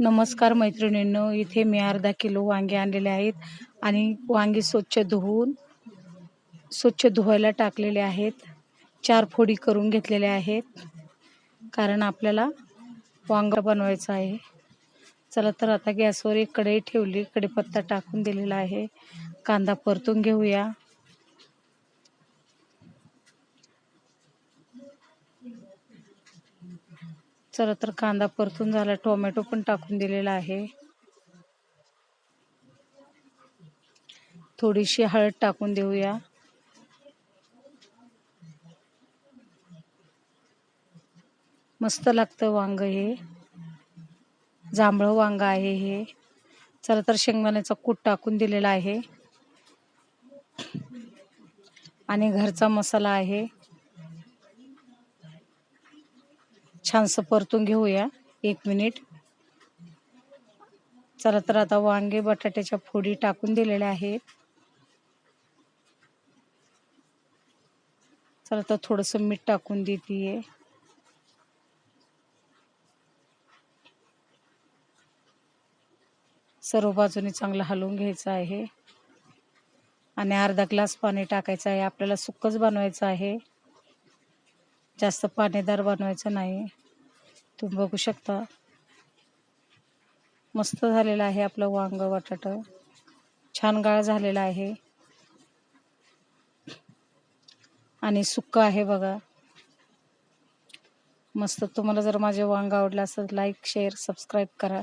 नमस्कार मैत्रिणींनो इथे मी अर्धा किलो वांगे आणलेले आहेत आणि वांगे स्वच्छ धुवून स्वच्छ धुवायला टाकलेले आहेत. चार फोडी करून घेतलेल्या आहेत कारण आपल्याला वांग बनवायचं आहे. चला तर आता गॅसवर एक कढई ठेवली कढीपत्ता टाकून दिलेला आहे. कांदा परतून घेऊया. चला तर कांदा परतून झाला. टोमॅटो पण टाकून दिलेला आहे. थोडीशी हळद टाकून देऊया. मस्त लागतं वांग हे. जांभळं वांग आहे हे. चला तर शेंगदाण्याचा कूट टाकून दिलेला आहे. आणि घरचा मसाला आहे. छानसं परतून घेऊया. एक मिनिट. चला तर आता वांगे बटाट्याच्या फोडी टाकून दिलेल्या आहेत. चला तर थोडंसं मीठ टाकून देते सर्व बाजूने चांगलं हलवून घ्यायचं आहे. आणि अर्धा ग्लास पाणी टाकायचं आहे. आपल्याला सुक्कच बनवायचं आहे. जास्त पाणीदार बनवायचं नाही. तुम्ही बघू शकता. मस्त झालेलं आहे आपलं वांग बटाट. छान गाळ झालेला आहे. आणि सुक्क आहे बघा. मस्त तुम्हाला जर माझे वांग आवडलं असेल लाईक शेअर सबस्क्राईब करा.